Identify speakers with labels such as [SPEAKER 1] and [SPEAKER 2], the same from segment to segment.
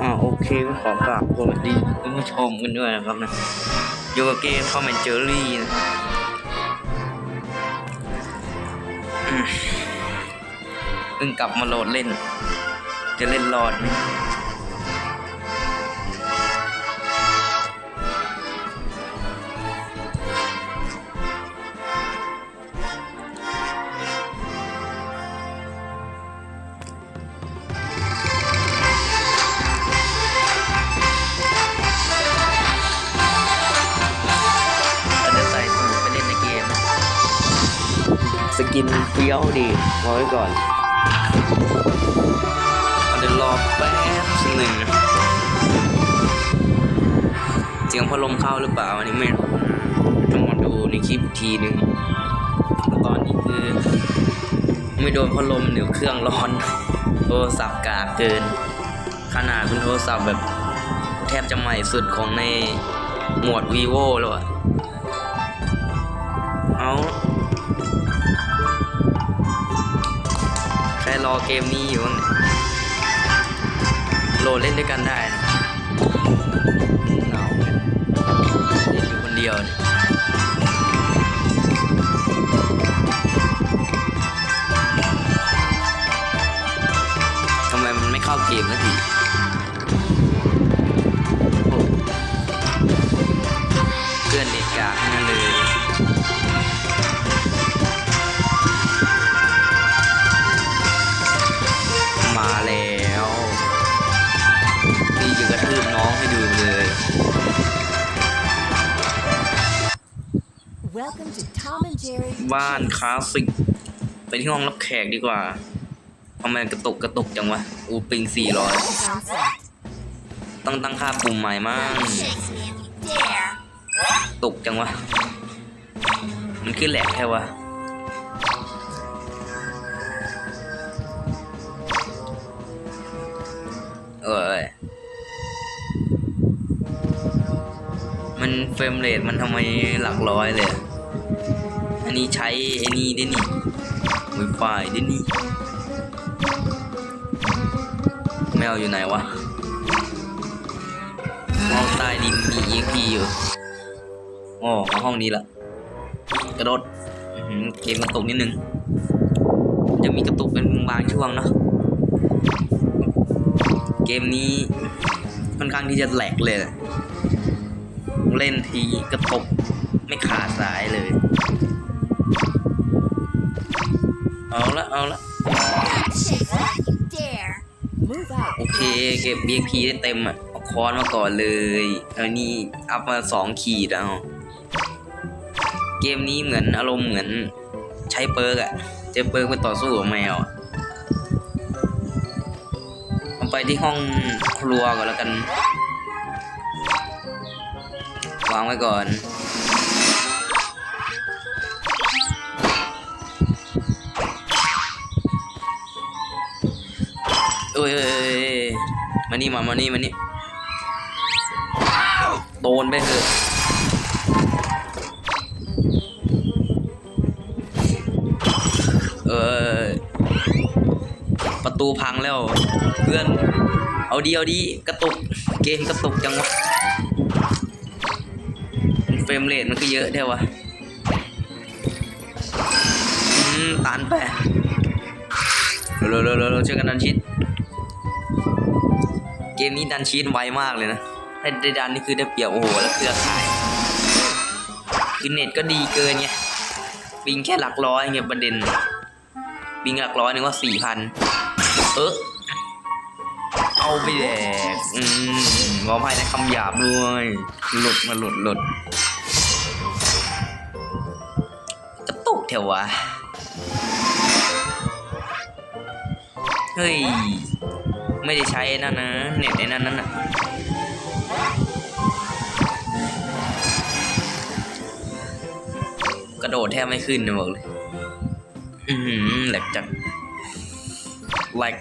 [SPEAKER 1] อ่าโอเคก็ขอกราบสวัสดีคุณผู้ชมกันด้วยนะครับนะอยู่กับเกมคอมแอนเจอรี่นะอืมเพิ่งกลับมาโหลดเล่น จะเล่นรอดไหม กินเฟี้ยวดีไว้ก่อนเดี๋ยวรอแป๊บหนึ่งเสียงพัดลมเข้าหรือเปล่าอันนี้ไม่รู้ต้องมาดูในคลิปทีหนึ่งตอนนี้คือ ไม่โดนพัดลมเดี๋ยวเครื่องร้อนโทรศัพท์กากเกิน ขนาดเป็นโทรศัพท์แบบ แทบจะใหม่สุดของในหมวด vivo แล้วอะเอา อเกมนี้อยู่บ้างเนี่ยโหลดเล่นด้วยกันได้นะเหงาเนี่ยเล่นอยู่คนเดียวเนี่ย บ้านคลาสสิกไปที่ห้องรับแขกดีกว่าทำไมกระตุกกระตุกจังวะ อูปิง400
[SPEAKER 2] is on set.
[SPEAKER 1] ต้องตั้งค่าปุ่มใหม่มั่งตกจังวะ มันขึ้นแหลกแค่วะ เอ้ยมันเฟรมเรทมันทำไมหลักร้อยเลย อันนี้ใช้ไอ้นี่ด้นี่ไวไฟด้นี่แมวอยู่ไหนวะห้องใต้ดินมี EXP อยู่อ้มาห้องนี้ละกระโดดเกมกระตุกนิดนึงจะมีกระตุกเป็นบางช่วงเนาะเกมนี้ค่อนข้างที่จะแหลกเลย เล่นทีกระตุกไม่ขาดสายเลย เอาละเอาละโอเคเก็บ BXP ได้เต็มอะเอาคอนมาก่อนเลยอันนี้อัพมาสองขีดเอาเกมนี้เหมือนอารมณ์เหมือนใช้เปิร์กอะใช้เปิร์กไปต่อสู้กับแมวอะเอาไปที่ห้องครัวก่อนแล้วกัน วางไว้ก่อน อ้ยเอ้ยเอ้ยเอ้ยมานี่มามานี่มานี่โดนไปเถอะเออประตูพังแล้ว เพื่อน เอาดีเอาดีกระตุก เกมกระตุกจังวะเฟรมเรทมันก็เยอะแท้วะอืมตันไปเร็วๆเร็วๆเร็วๆช่วยกันดันชิด เกมนี้ดันชีตไวมากเลยนะถ้าได้ดันนี่คือได้เปรียบโอ้โหแล้วเครือข่ายคือเน็ตก็ดีเกินไงปิงแค่หลักร้อยไงประเด็นปิงหลักร้อยนึงว่าสี่พันเออเอาไปแดกอืมขออภัยในคำหยาบด้วยหลุดมาหลุดหลุดกระตกเถอะวะ เฮ้ย ไม่ได้ใช้นั่นนะเน็ตไอ้นั่นนั่นน่ะกระโดดแทบไม่ขึ้นนะบอกเลยอือหือแหลกจัดแหลก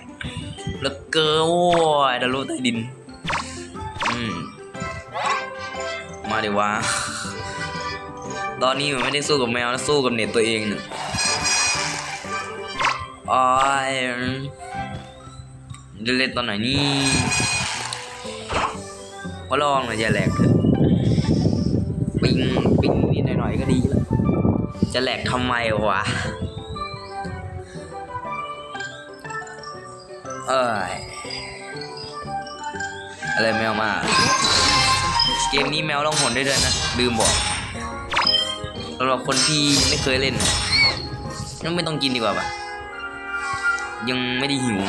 [SPEAKER 1] แล้วเกอโอ้ยดารุใต้ดิน อืม มาดีวะ ตอนนี้มันไม่ได้สู้กับแมวแล้วสู้กับเน็ตตัวเองเนี่ยอ๋อย จะเล่นตอนไหนนี่ก็ลองหน่อยอย่าแหลกเถอะปิงปิงนิดหน่อยๆก็ดีแล้วจะแหลกทำไมวะเอ้ยอะไรแมวมา เกมนี้แมวล่องหนได้ด้วยนะ ลืมบอกสำหรับคนที่ไม่เคยเล่นงั้นไม่ต้องกินดีกว่าปะยังไม่ได้หิว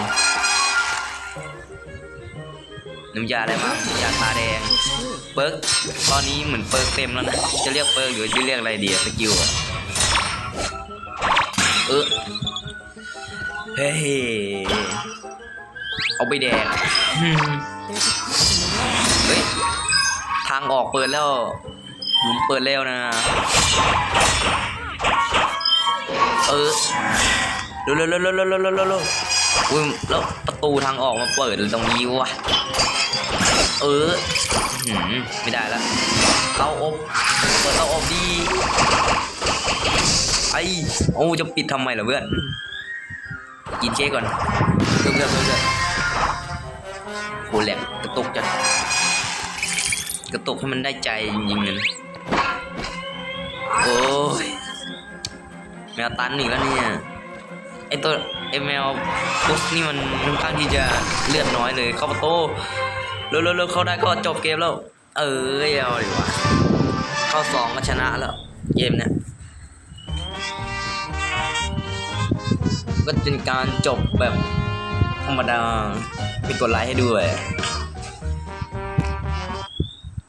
[SPEAKER 1] น้ำยาอะไรบ้ายาทาแดง เปิร์กตอนนี้เหมือนเปิร์กเต็มแล้วนะ จะเรียกเปิร์กหรือจะเรียกอะไรดีสกิลเออเฮ้ยเอาไปแดงเฮ้ยทางออกเปิดแล้วหลุมเปิดแล้วนะ เออเร็วเร็วเร็วเร็วเร็วเร็วเร็วแล้วประตูทางออกมาเปิดตรงนี้วะ เออหืมไม่ได้แล้วเตาอบเปิดเตาอบดีไอ้โอ้จะปิดทำไมล่ะเพื่อนกินเค้กก่อนเพื่อนเพื่อนเพื่อนเพื่อนโหแหลกกระตุกจัดกระตุกให้มันได้ใจจริงๆเลยนะโอ้ยแมวตันอีกแล้วเนี่ยไอตัวไอแมวพุสนี่มันค่อนข้างที่จะเลือดน้อยเลยเข้าประตู เร็วๆเข้าได้ก็จบเกมแล้ว เออเอาดีกว่าเข้าสองก็ชนะแล้ว เกมเนี่ยก็เป็นการจบแบบธรรมดามีกดไลค์ให้ด้วย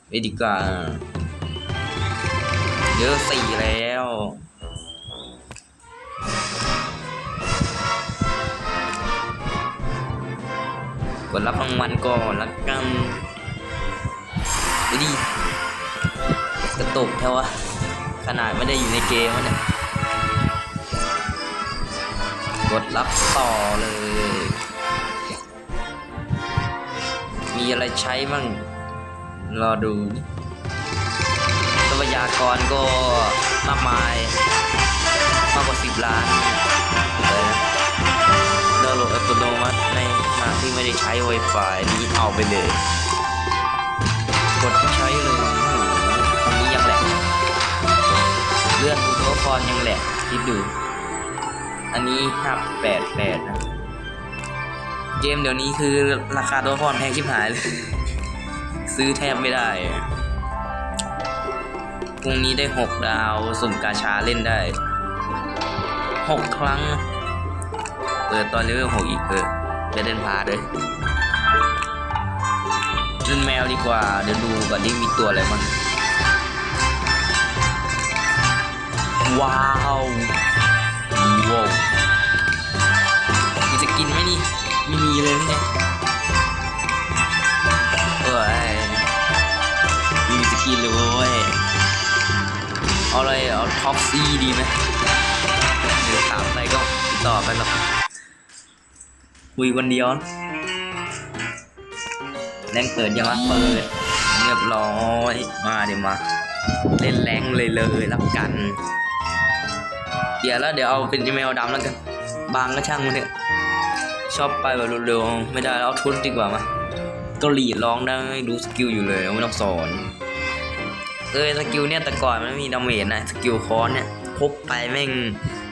[SPEAKER 1] ไปดีกว่าเยอะสี่แล้ว กดรับรางวัลก่อนละกันดูดิกระตุกแค่วะขนาดไม่ได้อยู่ในเกมวะเนี่ย กดรับต่อเลย มีอะไรใช้บ้างรอดูทรัพยากรก็มากมาย มากกว่าสิบล้าน ดาวน์โหลดอัตโนมัติในขณะที่ไม่ได้ใช้ Wi-Fi นี้เอาไปเลย กดใช้เลยอันนี้ยังแหลกเลื่อนดูตัวละครยังแหลกคิดดู อันนี้ห้าแปดแปดนะ เกมเดี๋ยวนี้คือราคาตัวละครแพงชิบหายเลย ซื้อแทบไม่ได้พรุ่งนี้ได้หกดาวสุ่มกาชาเล่นได้หกครั้ง เปิดตอนเลเวลหกอีกเออจะเล่นพาเลยเล่นแมวดีกว่า เดี๋ยวดูก่อนที่มีตัวอะไรบ้างว้าวว้าวมีจะกินไหมนี่ไม่มีเลยเนี่ยเอ้ยมีจะกินเลยเว้ยเอาอะไรเอาท็อปซีดีไหมเดี๋ยวถามอะไรก็ติดต่อไปหรอก คุยคนเดียวแรงเปิดยังวะเปิดเรียบร้อยมาเดี๋ยวมา เล่นแรงเลยเลยรับกัน เดี๋ยวแล้วเดี๋ยวเอาเป็นอีเมลดำแล้วกัน บางก็ช่างมันเถอะชอบไปแบบเร็วๆไม่ได้แล้วเอาทุนดีกว่ามาเกาหลีร้องได้ดูสกิลอยู่เลยไม่ต้องสอนเอ้ยสกิลเนี่ยแต่ก่อนมันไม่มีดาเมจนะสกิลคอนเนี่ยพกไปแม่ง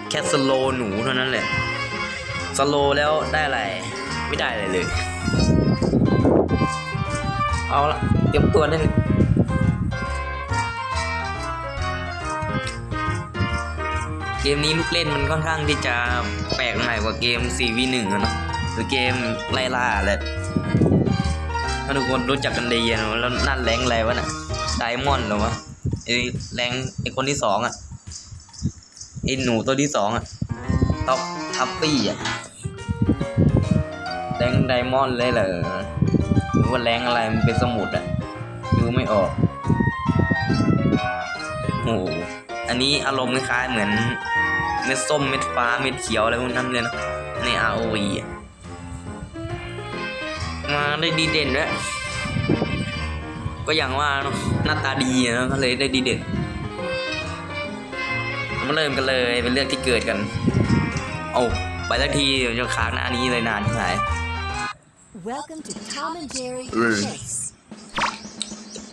[SPEAKER 1] แค่สโลหนูเท่านั้นแหละ สโลแล้วได้อะไร ไม่ได้อะไรเลย เอาละเตรียมตัวได้เลยเกมนี้ลูกเล่นมันค่อนข้างที่จะแปลกใหม่กว่าเกม 4v1 อะเนาะหรือเกมไล่ล่าแหละถ้าทุกคนรู้จักกันดีเนะแล้วนั่นแรงอะไรวะน่ะไดมอนด์หรอวะไอ้แรงไอ้คนที่สองอะไอ้หนูตัวที่สองอะท็อปทัฟฟี่อะ แรงไดมอนด์เลยเหรอหรือว่าแรงอะไรมันเป็นสมุดอะดูไม่ออกโอ้โหอันนี้อารมณ์คล้ายเหมือน เม็ดส้มเม็ดฟ้าเม็ดเขียวอะไรพวกนั้นเลยนะใน ROV อะมาได้ดีเด่นด้วยก็อย่างว่าเนอะหน้าตาดีนะก็เลยได้ดีเด่นมาเริ่มกันเลยเป็นเรื่องที่เกิดกัน เอา ไปสักทีเดี๋ยวจะค้างหน้านี้เลยนานที่ไหน
[SPEAKER 2] Welcome to Tom and Jerry
[SPEAKER 1] Mm.
[SPEAKER 2] Chase.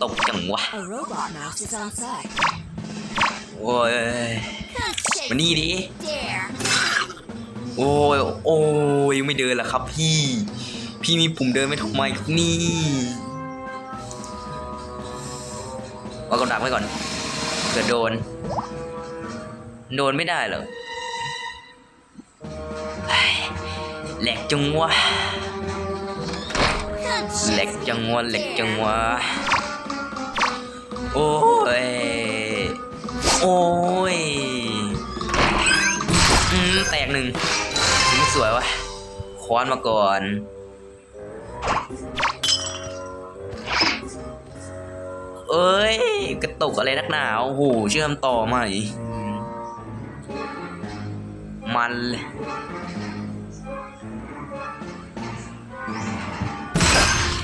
[SPEAKER 1] ตกจังวะ
[SPEAKER 2] A robot mouse is on site.
[SPEAKER 1] โอ้ย
[SPEAKER 2] Come chase
[SPEAKER 1] มานี่ดิ
[SPEAKER 2] dare.
[SPEAKER 1] โอ้ย โอ้ยไม่เดินละครับพี่ พี่มีปุ่มเดินไม่ทำไมครับนี่วางกำดักไว้ก่อน เกิดโดน โดนไม่ได้เหรอ แหลกจังวะแหลกจังวะแหลกจังวะโอ้ย โอ้ยอืมแตกหนึ่งถึงสวยวะคว้านมาก่อน เอ้ย กระตุกอะไรนักหนาโอ้โหเชื่อมต่อใหม่ มัน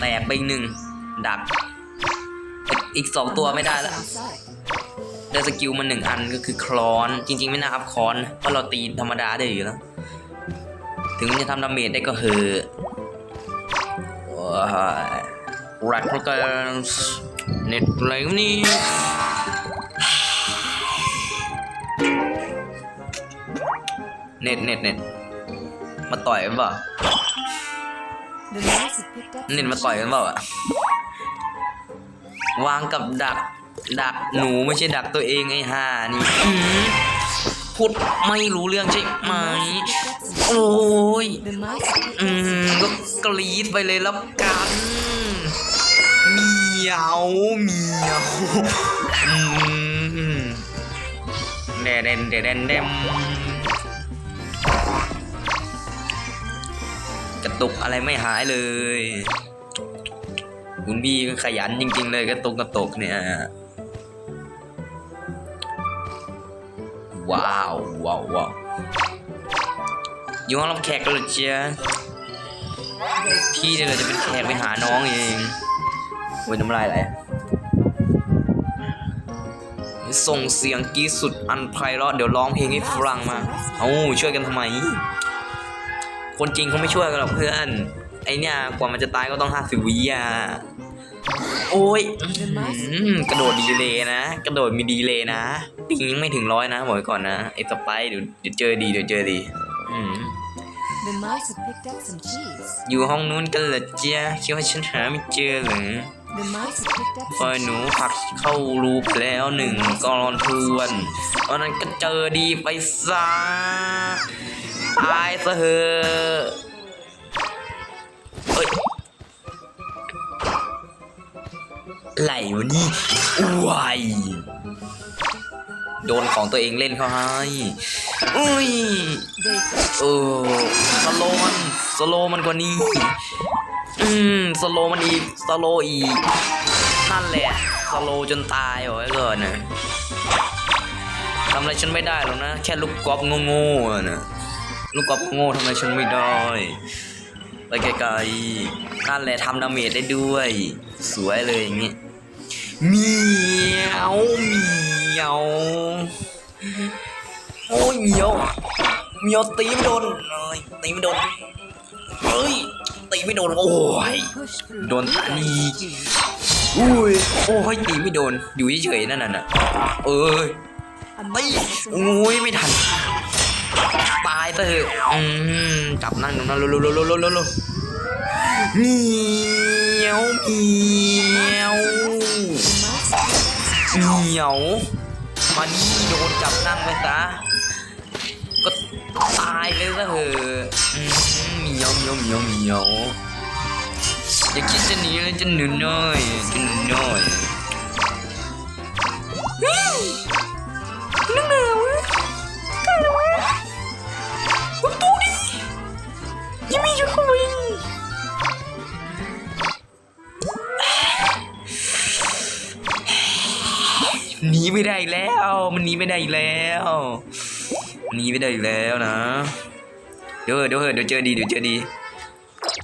[SPEAKER 1] แตกไปหนึ่งดัก อีกสองตัวไม่ได้แล้วได้สกิลมาหนึ่งอันก็คือคลอนจริง ๆ ไม่น่าอัพคอนเพราะเราตีธรรมดาได้อยู่แล้ว ถึงจะทำดาเมจได้ก็เหอะรัดพลกันเน็ตอะไรนี่เน็ตเน็ตเน็ตมาต่อยกันเปล่ เน็ต
[SPEAKER 2] some
[SPEAKER 1] มาต่อยกันเปล่าอะวางกับดัก ดักหนูไม่ใช่ดักตัวเองไอ้ห่านี่อื้อหือพูดไม่รู้เรื่องใช่ไหม
[SPEAKER 2] cheese.
[SPEAKER 1] โอ้ย
[SPEAKER 2] The mouse has picked
[SPEAKER 1] อื
[SPEAKER 2] up
[SPEAKER 1] ม
[SPEAKER 2] some
[SPEAKER 1] ก็
[SPEAKER 2] cheese.
[SPEAKER 1] กรีดไปเลยแล้วกันเหมียวเหมียวอืมเดนเดนเดนเดน ตุกอะไรไม่หายเลย คุณพี่ขยันจริง ๆ เลยกระตุกกระตุกเนี่ย ว้าวว้าวว้าวอยู่ห้องรับแขกกันเลยเชียพี่เนี่ยเราจะเป็นแขกไปหาน้องเองโว้ยน้ำลายไหลส่งเสียงกีสุดอันไพเราะเดี๋ยวร้องเพลงให้ฟังมา เอ้าช่วยกันทำไม คนจริงเขาไม่ช่วยกันหรอกเพื่อน ไอเนี่ยกว่ามันจะตายก็ต้องห้าสิบวิอะโอ้ยอื้อหือกระโดดดีเลยนะ กระโดดมีดีเลยนะปิงยังไม่ถึงร้อยนะบอกไว้ก่อนนะไอสไปร์เดี๋ยวเดี๋ยวเจอดีเดี๋ยวเจอดีอืม
[SPEAKER 2] The mouse has picked up some cheese.
[SPEAKER 1] อยู่ห้องนู้นกันเหรอเจ๊ยคิดว่าฉันหาไม่เจอเหรอ
[SPEAKER 2] The mouse has picked up
[SPEAKER 1] ปล่อย
[SPEAKER 2] some
[SPEAKER 1] หนู
[SPEAKER 2] cheese.
[SPEAKER 1] ผักเข้ารูปแล้วหนึ่งกรอนทวนวันนั้นก็เจอดีไปซะ ตายซะเหอะเอ้ยไหลวะนี่วายโดนของตัวเองเล่นเขาให้อุ้ยเออสโลมันสโลมันกว่านี้ อืมสโลมันอีกสโลอีก นั่นแหละสโลจนตายเอาไว้ก่อนนะทำอะไรฉันไม่ได้หรอกนะ แค่ลูกกอล์ฟโง่ๆนะ ลูกกอล์ฟโง่ทำไรฉันไม่ได้ไปไกลๆนั่นแหละทำดาเมจได้ด้วย สวยเลยอย่างงี้เมียวเมียวโอ้ยเมียวเมียวตีไม่โดนเอ้ยตีไม่โดนเฮ้ยตีไม่โดนโอ้ย
[SPEAKER 2] push through.
[SPEAKER 1] Don't
[SPEAKER 2] the
[SPEAKER 1] panic.
[SPEAKER 2] cheese.
[SPEAKER 1] อุ้ยโอ้ยตีไม่โดนอยู่เฉยๆนั่นน่ะเอ้ย
[SPEAKER 2] A
[SPEAKER 1] ตี
[SPEAKER 2] mouse has
[SPEAKER 1] โอ้ยไม่ทัน ตายเถอะอืมจับนั่งตรงนั้นเร็วๆๆๆๆๆเหมียวเหมียวเหมียวมานี่โดนจับนั่งไปซะก็ตายไปซะเถอะเหมียวเหมียวเหมียวเหมียวอย่าคิดจะหนีเลยจะหนุนน้อยจะหนุนน้อย หนีไม่ได้แล้ว มันหนีไม่ได้แล้วหนีไม่ได้แล้วนะ เดี๋ยวเดี๋ยวเดี๋ยวเจอดีเดี๋ยวเจอดี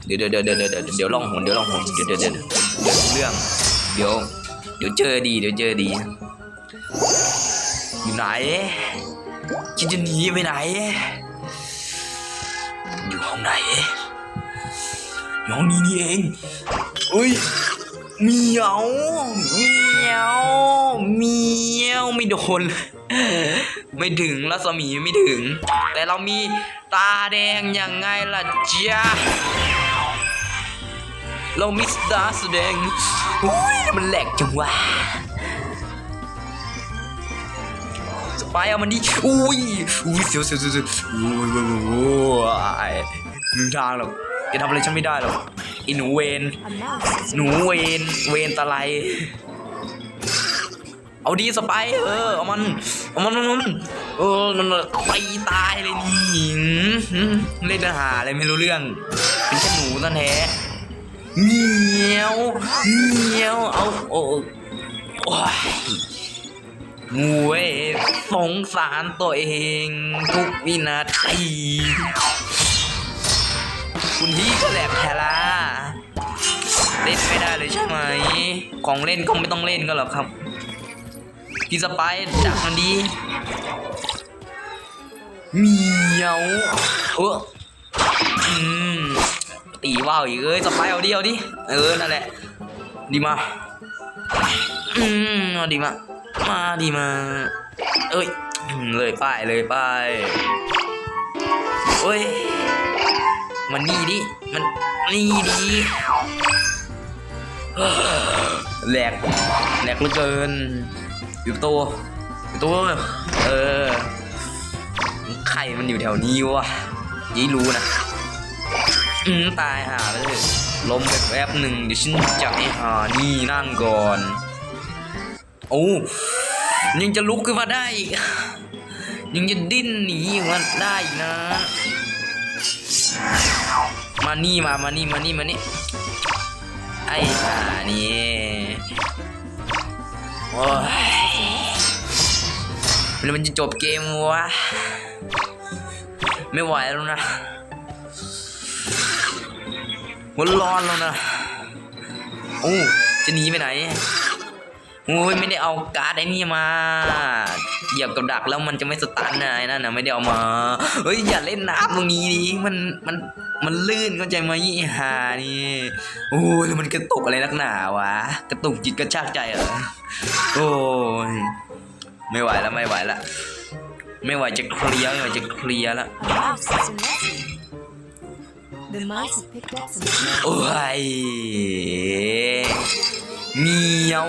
[SPEAKER 1] เดี๋ยวเดี๋ยวเดี๋ยวเดี๋ยวเดี๋ยวล่องหนเดี๋ยวล่องหนเดี๋ยวเดี๋ยวเดี๋ยวเดี๋ยวเรื่อง เดี๋ยว เดี๋ยวเจอดี เดี๋ยวเจอดี อยู่ไหนคิดจะหนีไปไหน อยู่ห้องไหนอน้องนี่นี่เองเอ้ย เหมียวเหมียวเหมียวไม่โดน ไม่ถึงรัศมีไม่ถึง แต่เรามีตาแดงยังไงล่ะจ๊ะเรามิสตาแสดงอุ้ยมันแหลกจังวะสไปเอามันดิอุ้ยอุ้ยเสียวเสียวเสียวเสียวอุ้ยอุ้ยอุ้ยอุ้ยมึงทางหรอก จะทำอะไรฉันไม่ได้หรอกไอีหนูเวนหนูเวนเวนตะไลเอาดีสไปเออเอามันเอามันมันเออนั่นไปตายเลยนี่หืมเล่นหารอะไรไม่รู้เรื่อง เป็นแค่หนูนั่นแท้เหมียวเหมียวเอาโอ้โอ้ยงูเว้ยสงสารตัวเอง ทุกวินาที คุณพี่ก็แหลกแทล่าเล่นไม่ได้เลยใช่ไหม ของเล่นก็ไม่ต้องเล่นก็หรอกครับพี่สไปร์จับมันดีเมียวเอออืมตีว่าวอีกเอ้ยสไปร์เอาดิเอาดิเออนั่นแหละ ดีมาอืมเอาดีมามาดีมา เอ้ยเลยป้ายเลยป้ายเอ้ย มันนี่ดิ มันนี่ดิแหลกแหลกเหลือเกิน อยู่ตัวอยู่ตัวเออไข่มันอยู่แถวนี้วะยี่รู้นะอืมตายหาเลยลมแบบแวบหนึ่งเดี๋ยวฉันจับไอ้หานี่นั่งก่อนโอ้ยังจะลุกขึ้นมาได้ ยังจะดิ้นหนีออกมาได้นะ มานี่มามานี่มานี่มานี่ไอ้ห่านี่โอ้ยแล้วมันจะจบเกมวะไม่ไหวแล้วนะหัวร้อนแล้วนะโอ้จะหนีไปไหน โอ้ยไม่ได้เอาการ์ดไอ้นี่มา เหยียบกับดักแล้วมันจะไม่สตันนะไอ้นั่นนะไม่ได้เอามา เฮ้ยอย่าเล่นน้ำตรงนี้ดิมันมันมันลื่นเข้าใจไหมยี่หานี่โอ้ยมันกระตุกอะไรนักหนาวะ กระตุกจิตกระชากใจเหรอโอ้ยไม่ไหวแล้วไม่ไหวละไม่ไหวจะเคลียร์ไม่ไหวจะเคลียร์ละโอ้ยเหมียว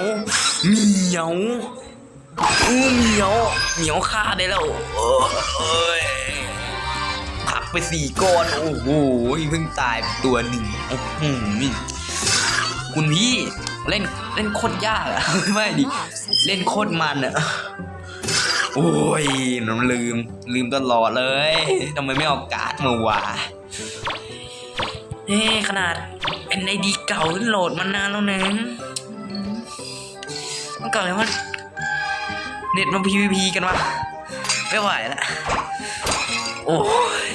[SPEAKER 1] เหมียวอู้เหมียวเหมียวฆ่าได้แล้วโอ้ยผลักไปสี่ก้อนโอ้โหเพิ่งตายตัวหนึ่งโอ้โหคุณพี่เล่นเล่นโคตรยากอะไม่ดิเล่นโคตรมันอะโอ้ยน้ำลืมลืมตลอดเลยทำไมไม่เอาการ์ดมาวะเอ๊ะขนาดเป็นไอดีเก่าขึ้นโหลดมานานแล้วนะ มันเก่าเลยว่าเน็ตมา PVP กันวะไม่ไหวละโอ้ย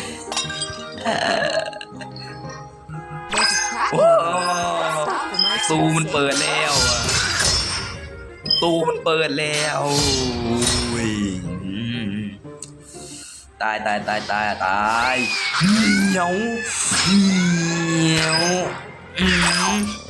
[SPEAKER 2] There's a crack.
[SPEAKER 1] โอ้
[SPEAKER 2] Stop the mice.
[SPEAKER 1] ตูมันเปิดแล้วอะตูมันเปิดแล้วอุ้ยอืมตายตายตายตายตายเหมียวเหมียว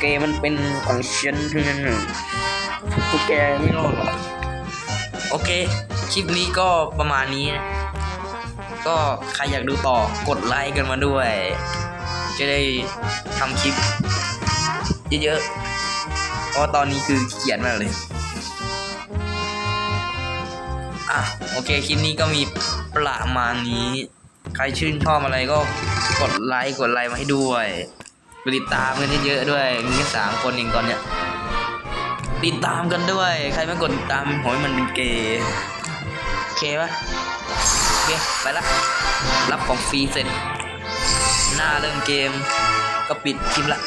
[SPEAKER 1] เกมมันเป็นของฉันทั้งนั้นพวกแกไม่รอดหรอกโอเค คลิปนี้ก็ประมาณนี้นะก็ใครอยากดูต่อกดไลค์กันมาด้วย จะได้ทำคลิป เยอะๆ เพราะตอนนี้คือเกียจมากเลย อะ โอเค คลิปนี้ก็มีประมาณนี้ ใครชื่นชอบอะไรก็ กดไลค์กดไลค์มาให้ด้วยไปติดตามกันเยอะๆด้วยมีแค่สามคนเองตอนเนี้ยติดตามกันด้วย ใครไม่กดติดตามโหยมันเป็นเกย์โอเคปะโอเคไปละรับของฟรีเสร็จ หน้าเริ่มเกมก็ปิดคลิปละ